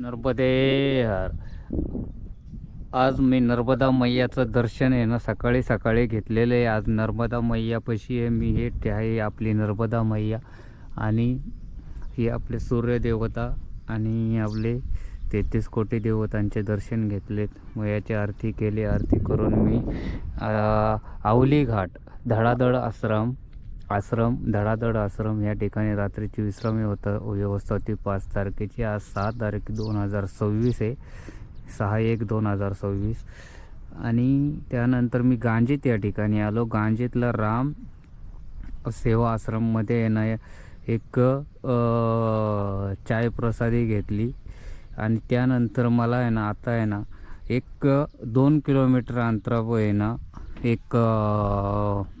नर्मदे हर. आज मी नर्मदा मैयाचं दर्शन आहे ना सकाळी सकाळी घेतलेलं आहे. आज नर्मदा मैयापाशी आहे मी हे ते आहे आपली नर्मदा मैया. आणि ही आपले सूर्यदेवता आणि आपले तेहतीस कोटी देवतांचे दर्शन घेतलेत. मैयाची आरती केली आरती करून मी आवली घाट धडाधड आश्रम आश्रम धडाधड आश्रम या ठिकाणी रात्रीची विश्रामी होतं व्यवस्था होती. पाच तारखेची आज सात तारीख दोन हजार सव्वीस आहे. सहा एक दोन हजार सव्वीस. आणि त्यानंतर मी गांजीत या ठिकाणी आलो. गांजीतला राम सेवा आश्रममध्ये येणं एक चाय प्रसादी घेतली. आणि त्यानंतर मला आहे ना आता आहे ना एक दोन किलोमीटर अंतरावर आहे ना एक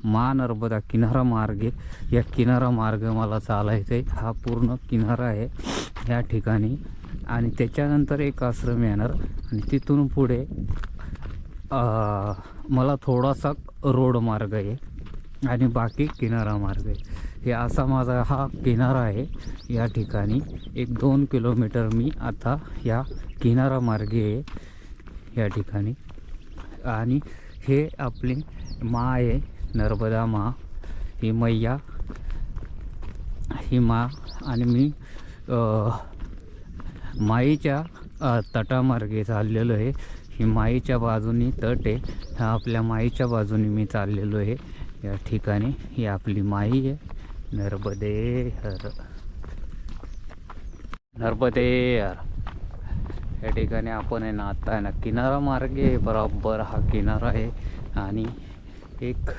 महानर्मदा किनारा मार्ग आहे. या किनारा मार्ग मला चालायचा आहे. हा पूर्ण किनारा आहे या ठिकाणी. आणि त्याच्यानंतर एक आश्रम येणार. आणि तिथून पुढे मला थोडासा रोड मार्ग आहे. आणि बाकी किनारा मार्ग आहे. हे असा माझा हा किनारा आहे या ठिकाणी. एक दोन किलोमीटर मी आता या किनारा मार्गे आहे या ठिकाणी. आणि हे आपली मा आहे नर्मदा मा ही मैया ही मा आणि मी माईच्या तटामार्गे चाललेलो आहे. ही माईच्या बाजूनी तट आहे. हा आपल्या माईच्या बाजूनी मी चाललेलो आहे. या ठिकाणी ही आपली माई आहे. नर्मदे हर नर्मदे हर या ठिकाणी आपण आहे ना आता आहे ना किनारा मार्गे बरोबर हा किनारा आहे. आणि एक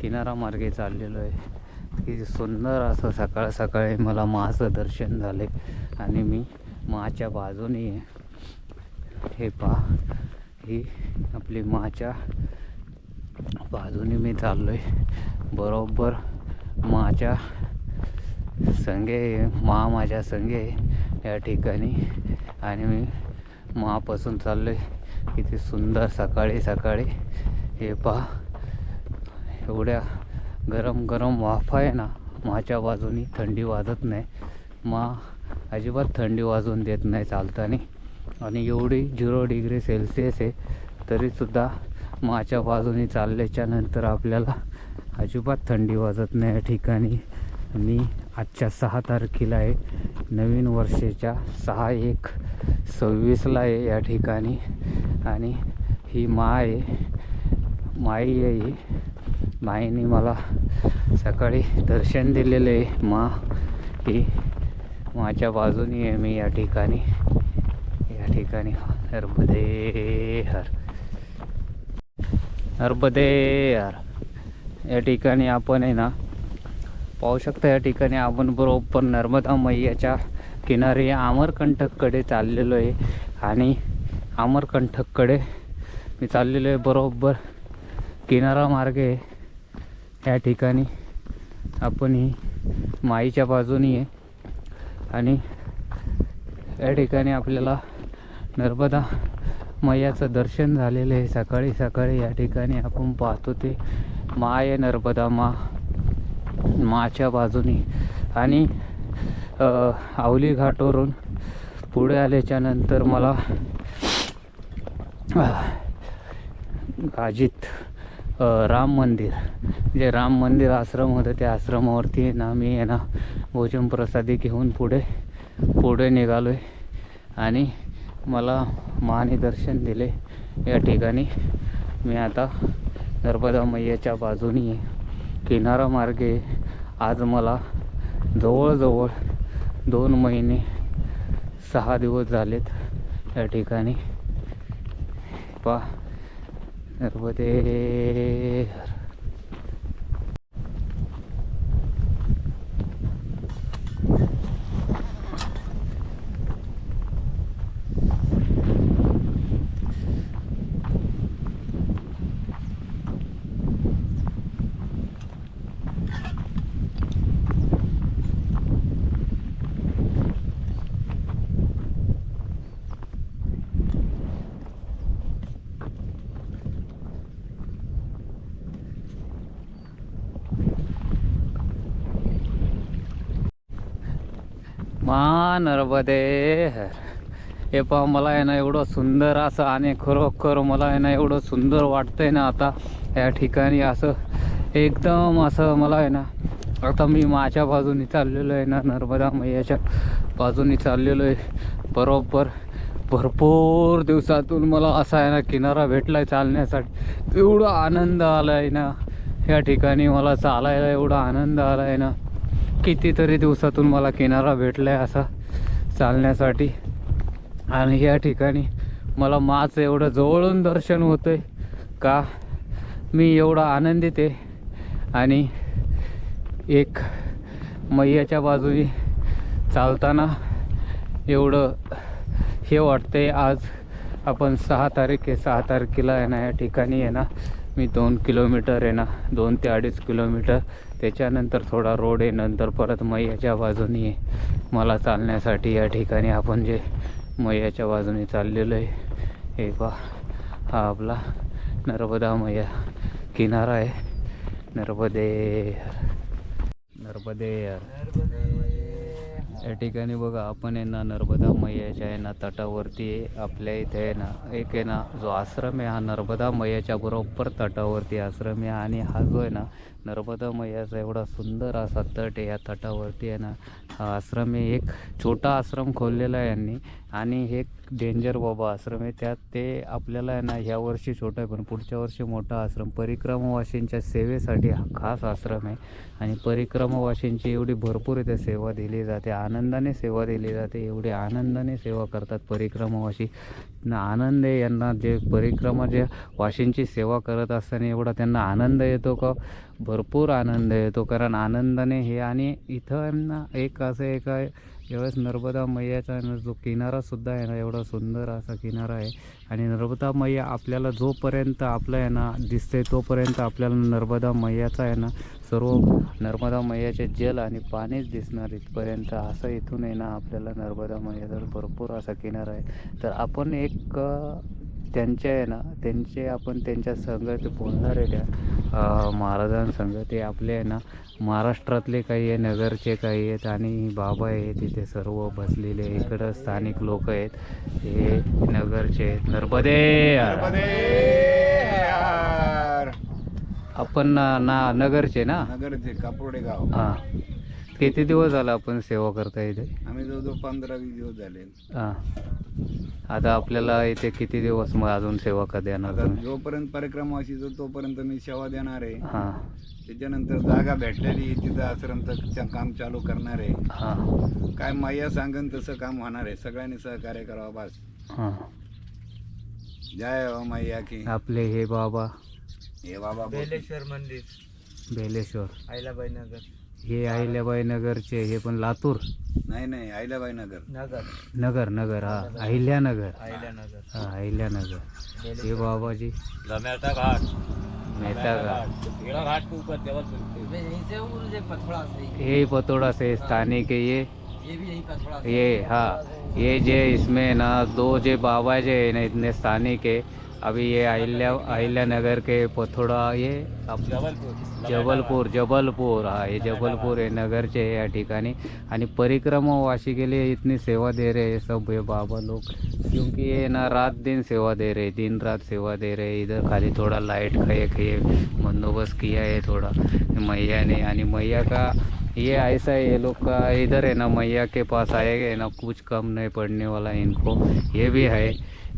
किनारा मार्गे चाललेलो आहे. की सुंदर असं सकाळ सकाळी मला माचं दर्शन झाले आणि मी माच्या बाजूने आहे. हे पहा ही आपली माच्या बाजूने मी चाललो आहे बरोबर माच्या संगे मा माझ्या संगे या ठिकाणी. आणि मी मापासून चाललो आहे किती सुंदर सकाळी सकाळी. हे पहा. एवढ्या गरम गरम वाफा आहे ना माच्या बाजूनी थंडी वाजत नाही. मा अजिबात थंडी वाजून देत नाही चालताना. आणि एवढी झिरो डिग्री सेल्सिअस आहे तरीसुद्धा माच्या बाजूने चालल्याच्या नंतर आपल्याला अजिबात थंडी वाजत नाही या ठिकाणी. मी आजच्या सहा तारखेला आहे. नवीन वर्षाच्या सहा एक सव्वीसला आहे या ठिकाणी. आणि ही मा आहे. माई आहे माईने मला सकाळी दर्शन दिलेलं आहे. मा ही माझ्या बाजूनी आहे मी या ठिकाणी. या ठिकाणी. नर्मदे हर नर्मदे हर या ठिकाणी आपण आहे ना पाहू शकता या ठिकाणी आपण बरोबर नर्मदा मैयाच्या किनारी अमरकंटककडे चाललेलो आहे. आणि आमरकंठककडे मी चाललेलो आहे बरोबर किनारा मार्गे. या ठिकाणी आपण ही माईच्या बाजूनी आहे. आणि या ठिकाणी आपल्याला नर्मदा मैयाचं दर्शन झालेलं आहे. सकाळी सकाळी या ठिकाणी आपण पाहतो ते माय आहे नर्मदा मा माच्या बाजूनी. आणि आवली घाटवरून पुढे आल्याच्यानंतर मला गाजीत राम मंदिर जे राम मंदिर आश्रम होतं त्या आश्रमावरती ना मी आहे ना भोजन प्रसादी घेऊन पुढे पुढे निघालो आहे आणि मला माने दर्शन दिले. या ठिकाणी मी आता नर्मदा मैयाच्या बाजूनी किनारामार्गे किनारा मार्गे आज मला जवळजवळ दोन महिने सहा दिवस झालेत या ठिकाणी. पा. नर्मदे. मा नर्मदे हे पहा मला आहे ना एवढं सुंदर असं आणि खरोखर मला आहे ना एवढं सुंदर वाटतंय ना आता या ठिकाणी असं एकदम असं मला आहे ना आता मी माझ्या बाजूनी चाललेलो आहे ना नर्मदा मैयाच्या बाजूनी चाललेलो आहे. बरोबर भरपूर दिवसातून मला असा आहे ना किनारा भेटला आहे चालण्यासाठी. एवढा आनंद आला आहे ना या ठिकाणी मला चालायला एवढा आनंद आला आहे ना. कितीतरी दिवसातून मला किनारा भेटला आहे असा चालण्यासाठी. आणि या ठिकाणी मला माच एवढं जवळून दर्शन होतं आहे का? मी एवढा आनंदित आहे. आणि एक मैयाच्या बाजूने चालताना एवढं हे वाटतंय आज आपण सहा तारीख आहे सहा तारखेला आहे ना या ठिकाणी आहे ना मी दोन किलोमीटर आहे ना दोन ते अडीच किलोमीटर त्याच्यानंतर थोडा रोड आहे नंतर परत मैयाच्या बाजूने आहे. मला चालण्यासाठी या ठिकाणी आपण जे मैयाच्या बाजूने चाललेलो आहे हे पा हा आपला नर्मदा मैया किनारा आहे. नर्मदे. नर्मदे. या ठिकाणी बघा आपण आहे ना नर्मदा मैयाच्या आहे ना तटावरती आपल्या इथे आहे ना एक आहे ना जो आश्रम आहे हा नर्मदा मैयाच्या बरोबर तटावरती आश्रम आहे. आणि हा जो आहे ना नर्मदा मैयाचा एवढा सुंदर असा तट आहे या तटावरती आहे ना. हा आश्रम आहे. एक छोटा आश्रम खोललेला आहे यांनी. आणि हे डेंजर बाबा आश्रम आहे. त्यात ते आपल्याला आहे ना ह्या वर्षी छोटा आहे पण पुढच्या वर्षी मोठा आश्रम. परिक्रमवाशींच्या सेवेसाठी हा खास आश्रम आहे. आणि परिक्रमवाशींची एवढी भरपूर इथे सेवा दिली जाते. आनंदाने सेवा दिली जाते. एवढी आनंदाने सेवा करतात परिक्रमवाशी आनंद आहे यांना. जे परिक्रमा जे वाशींची सेवा करत असताना एवढा त्यांना आनंद येतो का? भरपूर आनंद येतो कारण आनंदाने हे आणि इथं ना एक असं एक आहे यावेळेस नर्मदा मैयाचा न जो किनारासुद्धा आहे ना एवढा सुंदर असा किनारा आहे. आणि नर्मदा मैया आपल्याला जोपर्यंत आपलं आहे ना दिसते तोपर्यंत आपल्याला नर्मदा मैयाचा आहे ना सर्व नर्मदा मैयाचे जल आणि पाणीच दिसणार इथपर्यंत. असं इथून आहे ना आपल्याला नर्मदा मैयाचा भरपूर असा किनारा आहे. तर आपण एक त्यांच्या आहे ना त्यांचे आपण त्यांच्या संघात बोलणार आहे त्या महाराजांसंग ते आपले आहे ना महाराष्ट्रातले काही आहे नगरचे काही आहेत आणि बाबा आहे तिथे सर्व बसलेले इकडं स्थानिक लोक आहेत. हे नगरचे आहेत. नर्मदे आपण ना ना नगरचे ना? नगरचे कापोडे गाव. हां. किती दिवस झाला आपण सेवा करता इथे? आम्ही जवळजवळ पंधरा वीस दिवस झाले. हां. आता आपल्याला इथे किती दिवस मग अजून सेवा का देणार आता तुम्ही? जोपर्यंत परिक्रमा असायचो तोपर्यंत मी सेवा देणार आहे हां. त्याच्यानंतर जागा भेटलेली आहे, तिथं आश्रमचं काम चालू करणार आहे. हां. काय मैया सांगन तसं काम होणार आहे. सगळ्यांनी सहकार्य करावं बस. हां. जय हो मैया की. आपले हे बाबा. हे बाबा बोल. बेलेश्वर मंदिर. बेलेश्वर. आईलाबाई नगर. हे अहिल्याबाई नगरचे हे पण लातूर? नाही नाही आईलाबाई नगर. नगर नगर नगर. हा अहिल्यानगर. आईलानगर हा अहिल्यानगर. हे बाबाजी. गमेरता घाट. मेहता घाट. भेड़ा घाट के ऊपर जबलपुर यहीं से वो मुझे पथड़ा से ये पतोड़ा से स्थानिक है. ये ये भी यही पथड़ा से ये हाँ ये जे इसमें ना दो जे बाबा जे है ना इतने स्थानिक है अभी ये अहिल्या अहिल्या नगर के पथोड़ा ये जबलपुर। जबलपूर जबलपूर हा ये जबलपूर है नगरचे है या ठिकाणी आणि परिक्रमा वाशी के लिए इतनी सेवा दे रहे हैं सब ये बाबा लोग। क्योंकि ये ना रात दिन सेवा दे रहे हैं दिन रात सेवा दे रहे हैं इधर खाली थोड़ा लाइट खाए खाए बंदोबस्त किया है थोड़ा। मैया ने आणि मैया का ये ऐसा है ये लोग का इधर है ना मैया के पास आएगा ना कुछ कम नहीं पड़ने वाला है इनको। ये भी है।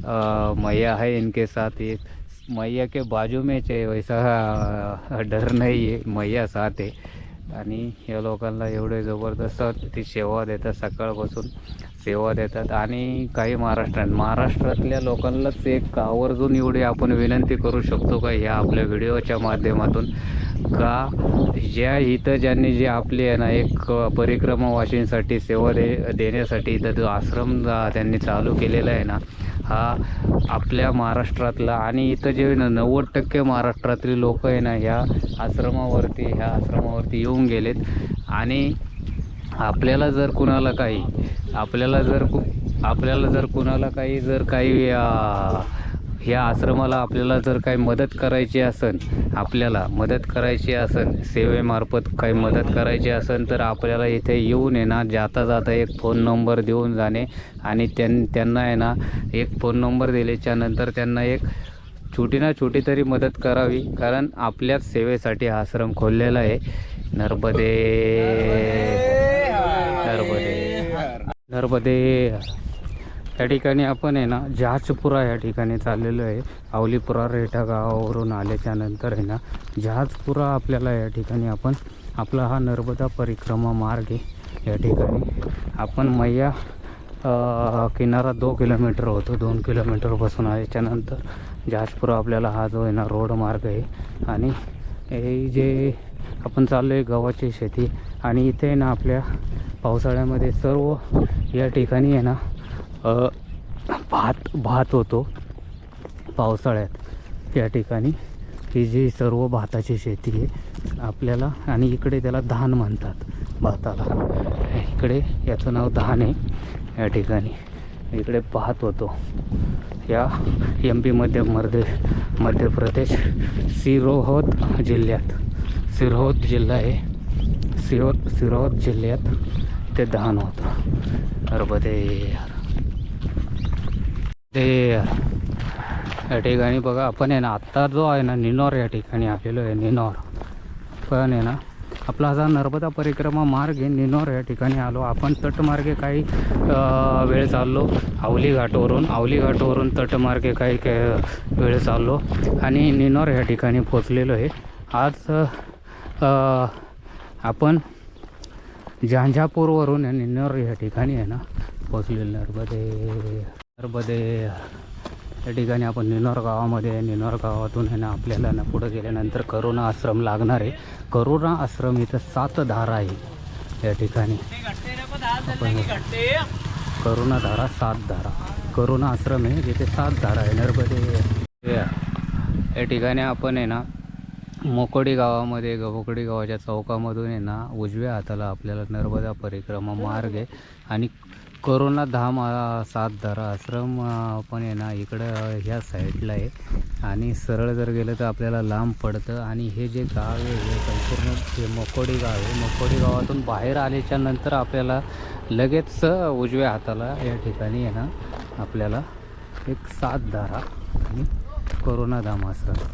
मैया है इनके साथ ये मैया के बाजू में चे वैसा डर नाही आहे मैया साथ आहे आणि या लोकांना एवढे जबरदस्त ती सेवा देतात सकाळपासून सेवा देतात. आणि काही महाराष्ट्रात महाराष्ट्रातल्या लोकांनाच एक आवर्जून एवढी आपण विनंती करू शकतो का ह्या आपल्या व्हिडिओच्या माध्यमातून? का ज्या इथं ज्यांनी जे आपली आहे ना एक परिक्रमावासींसाठी सेवा दे देण्यासाठी इथं जो आश्रम त्यांनी चालू केलेला आहे ना हा आपल्या महाराष्ट्रातला आणि इथं जे ना नव्वद टक्के महाराष्ट्रातली लोक आहे ना ह्या आश्रमावरती ह्या आश्रमावरती येऊन गेलेत. आणि आपल्याला जर कुणाला काही आपल्याला जर कु आपल्याला जर कुणाला काही जर काही ह्या आश्रमाला आपल्याला जर काही मदत करायची असेल आपल्याला मदत करायची असेल सेवेमार्फत काही मदत करायची असेल तर आपल्याला इथे येऊन ना जाता जाता एक फोन नंबर देऊन जाणे आणि त्यां त्यांना आहे ना एक फोन नंबर दिल्याच्या नंतर त्यांना एक छोटी ना छोटी तरी मदत करावी. कारण आपल्याच सेवेसाठी हा आश्रम खोललेला आहे. नर्मदे नर्मदे नर्मदे या ठिकाणी आपण आहे ना जहाजपुरा या ठिकाणी चाललेलो आहे. आवलीपुरा रेठा गावावरून आल्याच्यानंतर आहे ना जहाजपुरा आपल्याला या ठिकाणी आपण आपला हा नर्मदा परिक्रमा मार्ग आहे. या ठिकाणी आपण मैया किनारा दो किलोमीटर होतो. दोन किलोमीटरपासून आल्याच्यानंतर जहाजपुरा आपल्याला हा जो आहे ना रोड मार्ग आहे. आणि हे जे आपण चाललो आहे गव्हाची शेती आणि इथे आहे ना आपल्या पावसाळ्यामध्ये सर्व या ठिकाणी आहे ना भात भात होतो. पावसाळ्यात या ठिकाणी ही जी सर्व भाताची शेती आहे आपल्याला आणि इकडे त्याला धान म्हणतात भाताला. इकडे याचं नाव धान आहे या ठिकाणी. इकडे भात होतो. या एम पीमध्ये मध्य मध्य प्रदेश सिरोहोद जिल्ह्यात. सिरोहोद जिल्हा आहे. सिरो सिरोहोद जिल्ह्यात ते धान होतं. नर्मदे ते या ठिकाणी बघा आपण आहे ना आत्ता जो आहे ना निनोर या ठिकाणी आलेलो आहे निनोर. पण आहे ना आपला हा नर्मदा परिक्रमा मार्ग आहे निनोर या ठिकाणी आलो. आपण तटमार्गे काही वेळ चाललो आवली घाटवरून आवली घाटवरून तटमार्गे काही काही वेळ चाललो आणि निनोर या ठिकाणी पोचलेलो आहे. आज आपण झांझापूरवरून या निनोर या ठिकाणी आहे ना पोचलेलो नर्मदे. नर्मदे या ठिकाणी आपण निनोर गावामध्ये निनोर गावातून आहे ना आपल्याला ना पुढं गेल्यानंतर करोना आश्रम लागणार आहे. करोना आश्रम इथं सात धारा आहे या ठिकाणी. आपण करोना धारा सात धारा. करोना आश्रम आहे जिथे सात धारा आहे. नर्मदे या. ठिकाणी आपण आहे ना मोकोडी गावामध्ये मोकडी गावाच्या चौकामधून आहे ना उजव्या हाताला आपल्याला नर्मदा परिक्रमा मार्ग आहे. आणि करोना धाम सातधारा सात आश्रम पण आहे ना इकडं ह्या साईडला आहे. आणि सरळ जर गेलं तर आपल्याला लांब पडतं. आणि हे जे गाव आहे हे संपूर्ण हे मकोडी गाव आहे. मकोडी गावातून बाहेर आल्याच्यानंतर आपल्याला लगेच उजव्या हाताला या ठिकाणी आहे ना आपल्याला एक सातधारा आणि करोना धाम आश्रम.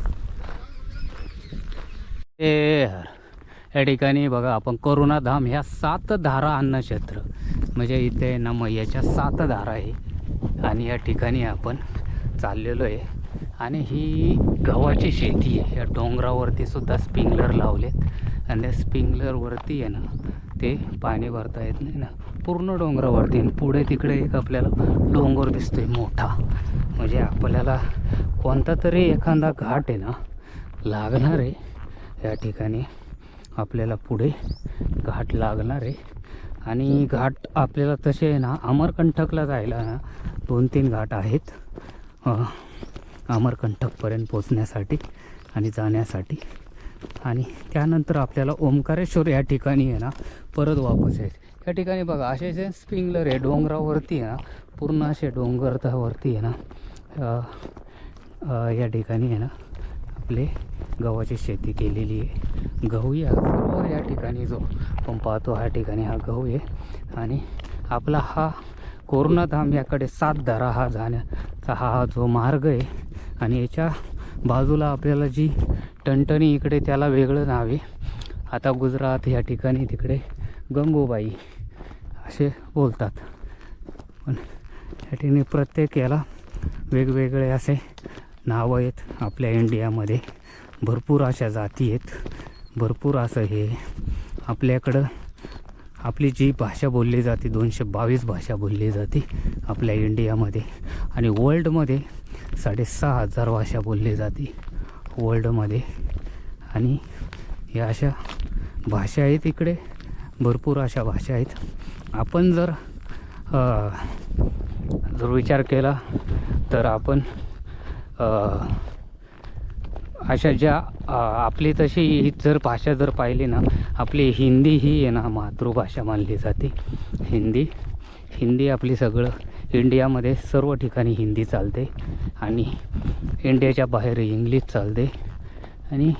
ए या ठिकाणी बघा आपण करुणा धाम ह्या सात धारा अन्नक्षेत्र म्हणजे इथे ना मैयाच्या सात धारा आहे. आणि या ठिकाणी आपण चाललेलो आहे. आणि ही गव्हाची शेती आहे. या डोंगरावरती सुद्धा स्प्रिंगलर लावलेत. आणि त्या स्प्रिंगलरवरती आहे ना ते पाणी भरता येत नाही ना. पूर्ण डोंगरावरती. आणि पुढे तिकडे एक आपल्याला डोंगर दिसतोय मोठा. म्हणजे आपल्याला कोणता तरी एखादा घाट आहे ना लागणार आहे या ठिकाणी. आपल्याला पुढे घाट लागणार आहे. आणि घाट आपल्याला तसे आहे ना अमरकंटकला जायला ना दोन तीन घाट आहेत. अमरकंठकपर्यंत पोचण्यासाठी आणि जाण्यासाठी. आणि त्यानंतर आपल्याला ओंकारेश्वर या ठिकाणी आहे ना परत वापस यायचं या ठिकाणी बघा असे जे स्प्रिंगलर आहे डोंगरावरती आहे ना पूर्ण असे डोंगरवरती आहे ना या ठिकाणी आहे ना आपले गव्हाची शेती केलेली आहे. गहू या सर्व या ठिकाणी जो आपण पाहतो ह्या ठिकाणी हा गहू आहे. आणि आपला हा कोरोनाधाम याकडे सात धारा हा जाण्याचा हा जो मार्ग आहे. आणि याच्या बाजूला आपल्याला जी टणटणी इकडे त्याला वेगळं नाव आहे. आता गुजरात या ठिकाणी तिकडे गंगूबाई असे बोलतात. पण या ठिकाणी प्रत्येक याला वेगवेगळे असे नावं आहेत आपल्या इंडियामध्ये. भरपूर अशा जाती आहेत. भरपूर असं हे आपल्याकडं आपली जी भाषा बोलली जाते दोनशे बावीस भाषा बोलली जाते आपल्या इंडियामध्ये. आणि वर्ल्डमध्ये साडेसहा हजार भाषा बोलली जाते वर्ल्डमध्ये आणि या अशा भाषा आहेत इकडे. भरपूर अशा भाषा आहेत. आपण जर जर विचार केला तर आपण अशा ज्या आपली तशी जर भाषा जर पाहिली ना आपली हिंदी ही आहे ना मातृभाषा मानली जाते. हिंदी हिंदी आपली सगळं इंडियामध्ये सर्व ठिकाणी हिंदी चालते आणि इंडियाच्या बाहेर इंग्लिश चालते आणि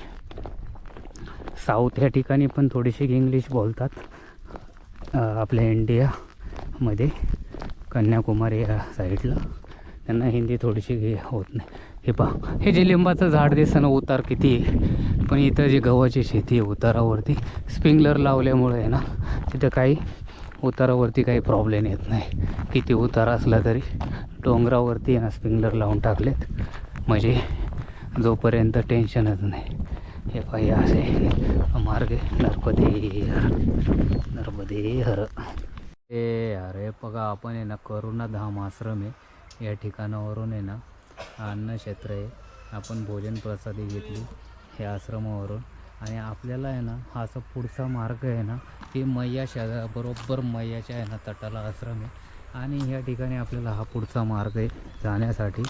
साऊथ या ठिकाणी पण थोडीशी इंग्लिश बोलतात. आपल्या इंडियामध्ये कन्याकुमारी या साईडला. त्यांना हिंदी थोडीशी होत नाही. हे पहा हे जे लिंबाचं झाड दिसतं ना उतार किती आहे. पण इथं जी गव्हाची शेती आहे उतारावरती स्प्रिंकलर लावल्यामुळे आहे ना तिथं काही उतारावरती काही प्रॉब्लेम येत नाही. किती उतार असला तरी डोंगरावरती आहे ना स्प्रिंकलर लावून टाकलेत. म्हणजे जोपर्यंत टेन्शनच नाही. हे पाहिजे असे मार्ग आहे नर्मदे हर नर्मदे हर ए अरे बघा आपण आहे ना करुणा धाम आश्रम आहे. या ठिकाणावरून आहे ना अन्नक्षेत्र आहे. आपण भोजन प्रसादी घेतली हे आश्रमावरून. आणि आपल्याला आहे ना हा असा पुढचा मार्ग आहे ना ते मैया बरोबर मैयाच्या आहे ना तटाला आश्रम आहे. आणि ह्या ठिकाणी आपल्याला हा पुढचा मार्ग आहे जाण्यासाठी.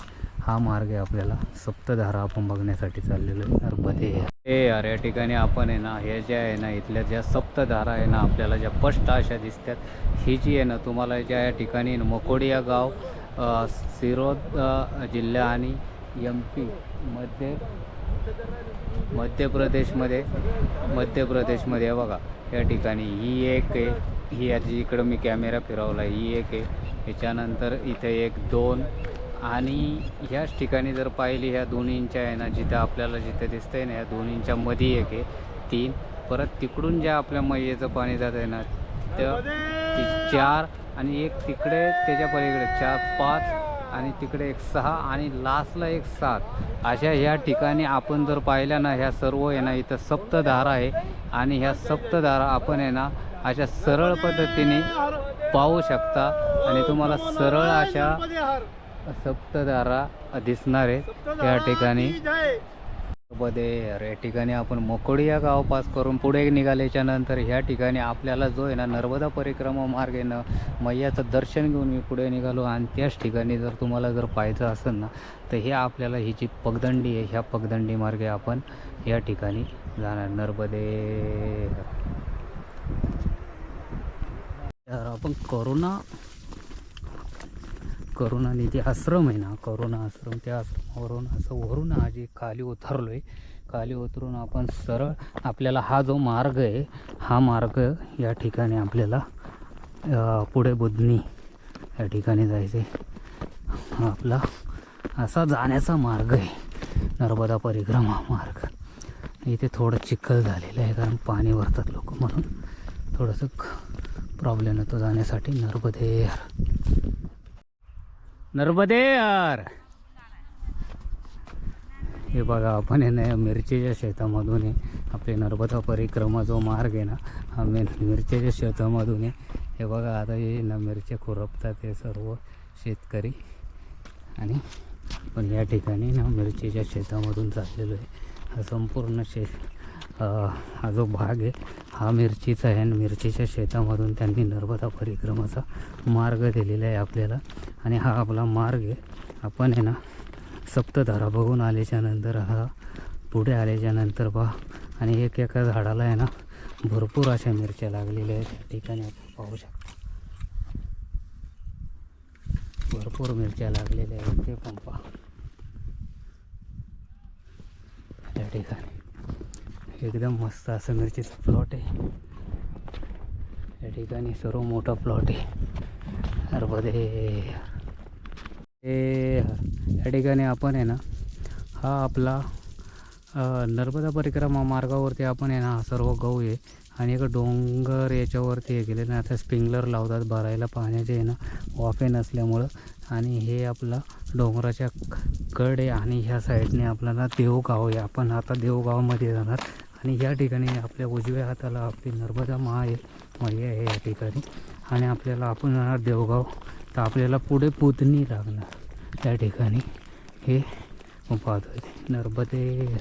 हा मार्ग आहे आपल्याला सप्तधारा आपण बघण्यासाठी चाललेलो आहे. नर्मदे हे यार या ठिकाणी आपण आहे ना हे ज्या आहे ना इथल्या ज्या सप्तधारा आहे ना आपल्याला ज्या स्पष्ट अशा दिसतात. ही जी आहे ना तुम्हाला ज्या या ठिकाणी मकोडिया गाव सिरोद जिल्हा आणि एम पी मध्ये मध्य प्रदेशमध्ये मध्य प्रदेशमध्ये आहे बघा या ठिकाणी ही एक आहे. ही याची इकडं मी कॅमेरा फिरवला. ही एक आहे. ह्याच्यानंतर इथे एक दोन आणि ह्याच ठिकाणी जर पाहिली ह्या दोन्हींच्या आहे ना जिथं आपल्याला जिथं दिसतंय ना ह्या दोन्हींच्या मध्ये एक आहे तीन. परत तिकडून ज्या आपल्या मैयेचं पाणी जात आहे ना त्या ती चार आणि एक तिकडे त्याच्या पलीकडे चार पाच आणि तिकडे एक सहा आणि लास्टला एक सात. अशा ह्या ठिकाणी आपण जर पाहिल्या ना ह्या सर्व आहे ना इथं सप्तधारा आहे आणि ह्या सप्तधारा आपण आहे ना अशा सरळ पद्धतीने पाहू शकता. आणि तुम्हाला सरळ अशा सप्तधारा दिसणार आहे त्या ठिकाणी. मध्ये या ठिकाणी आपण मोकोडी या गाव पास करून पुढे निघाल्याच्या नंतर ह्या ठिकाणी आपल्याला जो आहे ना नर्मदा परिक्रमा मार्ग आहे ना मैयाचं दर्शन घेऊन मी पुढे निघालो. आणि त्याच ठिकाणी जर तुम्हाला जर पाहायचं असेल ना तर हे आपल्याला ही जी पगदंडी आहे ह्या पगदंडी मार्गे आपण या ठिकाणी जाणार. नर्मदे. यार आपण करोना करुणा निधी आश्रम आहे ना करुणा आश्रम त्या आश्रमावरून असं वरून आजी खाली उतरलो आहे खाली उतरून आपण सरळ आपल्याला हा जो मार्ग आहे हा मार्ग या ठिकाणी आपल्याला पुढे बुधनी या ठिकाणी जायचं आहे हा आपला असा जाण्याचा मार्ग आहे नर्मदा परिक्रमा मार्ग. इथे थोडं चिखल झालेलं आहे कारण पाणी भरतात लोक म्हणून. थोडंसं प्रॉब्लेम येतो जाण्यासाठी. नर्मदे नर्मदे यार हे बघा आपण आहे ना मिरचीच्या शेतामधून आहे. आपले नर्मदा परिक्रमा जो मार्ग आहे ना हा मिर मिरचीच्या शेतामधून आहे. हे बघा आता हे ना मिरच्या खुरपतात हे सर्व शेतकरी. आणि पण या ठिकाणी ना मिरचीच्या शेतामधून चाललेलो आहे. हा संपूर्ण शेत हा जो भाग आहे हा मिरचीचा आहे आणि मिरचीच्या शेतामधून त्यांनी नर्मदा परिक्रमाचा मार्ग दिलेला आहे आपल्याला. आणि हा आपला मार्ग आहे. आपण आहे ना सप्तधारा बघून आल्याच्यानंतर हा पुढे आल्याच्यानंतर पहा. आणि एक एका झाडाला आहे ना भरपूर अशा मिरच्या लागलेल्या आहेत. त्या ठिकाणी आपण पाहू शकतो. भरपूर मिरच्या लागलेल्या आहेत. ते पण पहा. या ठिकाणी. एकदम मस्त असं मिरचीचा प्लॉट आहे. या ठिकाणी सर्व मोठा प्लॉट आहे. नर्मदे हे या ठिकाणी आपण आहे ना हा आपला नर्मदा परिक्रमा मार्गावरती आपण आहे ना हा सर्व गहू आहे. आणि एक डोंगर याच्यावरती हे गेले ना आता स्प्रिंकलर लावतात भरायला. पाण्याचे आहे ना वाफे नसल्यामुळं. आणि हे आपला डोंगराच्या कड आहे. आणि ह्या साईडने आपल्याला देवगाव आहे. आपण आता देवगावमध्ये जाणार. आणि या ठिकाणी आपल्या उजव्या हाताला आपली नर्मदा महा आहे मैया आहे या ठिकाणी. आणि आपल्याला आपण जाणार देवगाव. तर आपल्याला पुढे पुतणी लागणार. त्या ठिकाणी हे पाहतो नर्मदे.